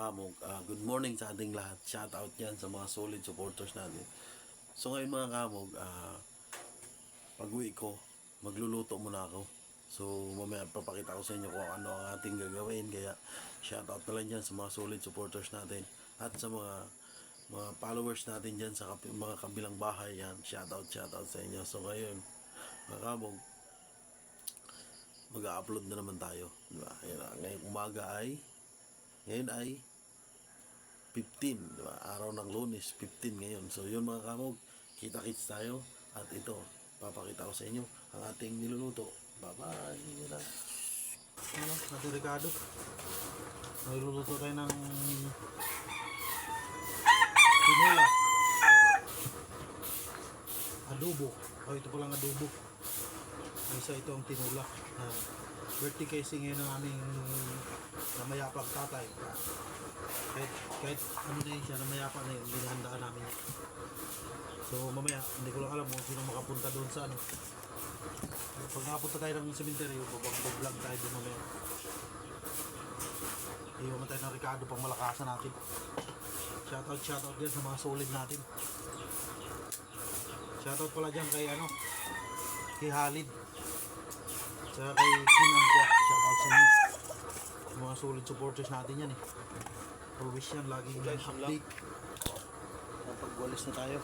kamog, ah, good morning sa ating lahat. Shout out yan sa mga solid supporters natin. So ngayon mga kamog, ah, pag uwi ko, magluluto muna ako. So mamaya papakita ko sa inyo kung ano ang ating gagawin. Kaya shout out na lang dyan sa mga solid supporters natin. At sa mga mga followers natin dyan sa kapi- mga kabilang bahay yan. Shout out, shout out sa inyo. So ngayon, mga kamog, mag-upload na naman tayo. Diba? Ayan, ah, ngayong umaga ay ngayon ay 15, di ba? Araw ng lunes, 15 ngayon. So, yun mga kamog, kita-kits tayo. At ito, papakita ko sa inyo ang ating niluluto. Bye-bye! Ano, Ate Ricardo. Nagluluto tayo ng tinola. Adobo. Oh, ito palang adobo. Isa ito ang tinola. Na birthday kasi ngayon ng aming namayapang tatay. Kahit, kahit ano na yun siya, namayapa na yun, binahandaan namin yun. So mamaya, hindi ko lang alam kung sino makapunta doon sa ano. Pag nakapunta tayo ng cemetery, babag-vlog tayo doon mamaya. Iwan tayo ng Ricardo pang malakasan natin. Shoutout, shoutout din sa mga solid natin. Shoutout pala dyan kay ano, kay Halid. Tsaka kay King Angkwa. Shoutout sa inyo. Yung Mga solid supporters natin yan eh. Always yan, laging Guys, yun lang. update. Napagwalis na tayo.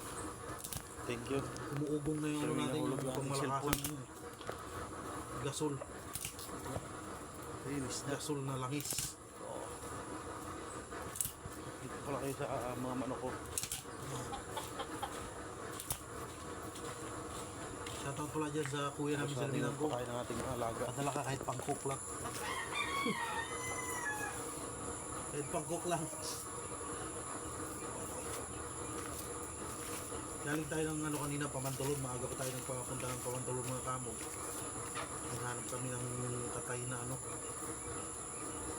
Thank you. Umuugong na yung ano natin, yung na pang ating malakasan. Gasol. Linis na. Gasol na langis. Dito pala kayo sa ah, mga manok ko. Shoutout pala dyan sa kuya namin sa Sabi Linanggo. ng ating alaga. Padala ka kahit pang cook lang. kahit pang cook lang. Galing tayo ng ano kanina, Pamantulog. Maaga pa tayo nagpapunta ng Pamantulog mga kamo. Naghanap kami ng tatay na ano,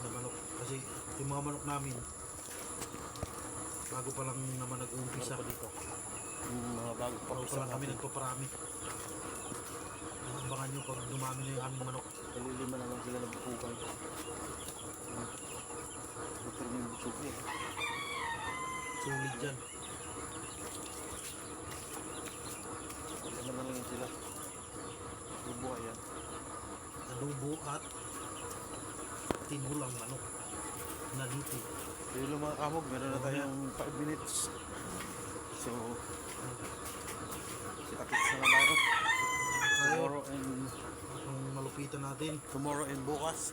na manok. Kasi yung mga manok namin, bago pa lang naman nag-uumpisa. dito. Yung mga bago pa Bago pa lang kami nagpaparami. Abangan nyo pag dumami na yung aming manok. Kalilima na lang sila nagbukukan. Yung busog niya. Sulit dyan. Ano na lang sila. Bubuhay yan. adobo at tinulang manok na dito. Lang mga kamog, meron na tayong 5 minutes. So, kita-kits na lang. Tomorrow and Ang malupitan natin. tomorrow and bukas.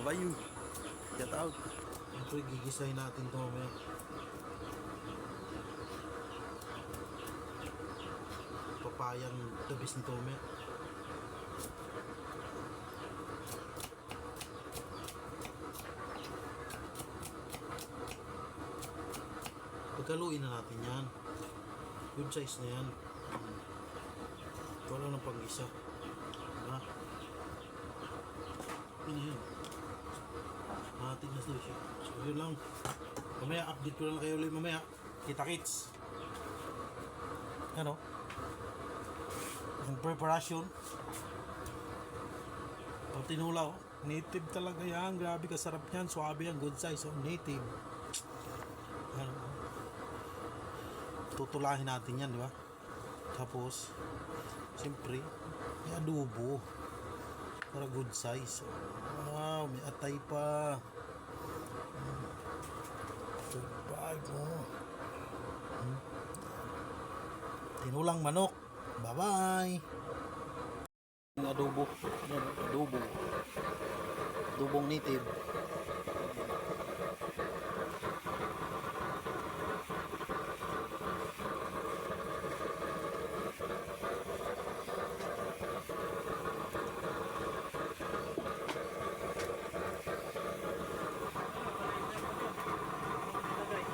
You. Get out. Ito gigisahin natin ito mamaya. Papayang tabis nito mamaya. Pagkaluin na natin yan. Good size na yan. Ito ng pag-isa. Diba? Ano yun? Matig na siya. So yun lang. Mamaya update ko lang kayo ulit mamaya. Kita kits. Ano? Ang preparation. Ang tinulaw. Native talaga yan. Grabe kasarap yan. Suabe yan. Good size. Oh, native. Ano? Tutulahin natin yan, di ba? Tapos, siyempre, may adobo. Para good size. Wow, may atay pa. Survive mo. Hmm. Tinulang manok. Bye-bye. Adobo. Adobo. Adobong native.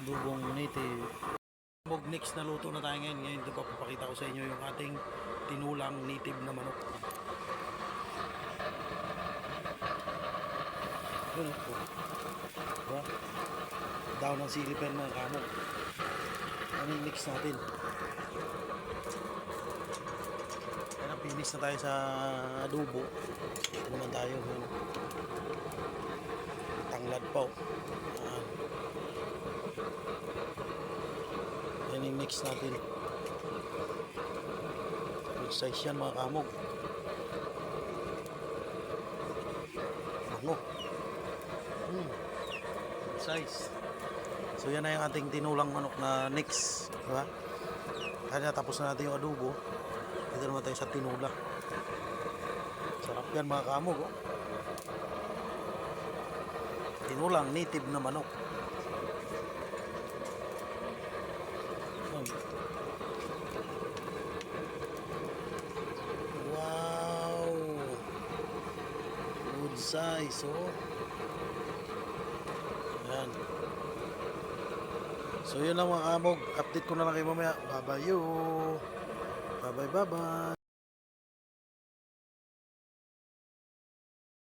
Adobong native. Bog next na luto na tayo ngayon. Ngayon ito papapakita ko sa inyo yung ating tinulang native na manok. Yun po. Diba? Down ng silipan mga kamo. Ano yung mix natin? Kaya na finish na tayo sa adobo. Naman tayo. Yun. Tanglad pa. oh. Yan. Mix natin. Good size yan mga kamog. Bango. Hmm. Good size. So yan na yung ating tinulang manok na nix. Diba? Kaya tapos na natin yung adobo. Dito naman tayo sa tinula. Sarap yan mga kamog. Oh. Tinulang native na manok. Wow! Good size, oh. Yan. So yun lang mga kamog. Update ko na lang kayo mamaya. Bye-bye you. Bye-bye, bye-bye.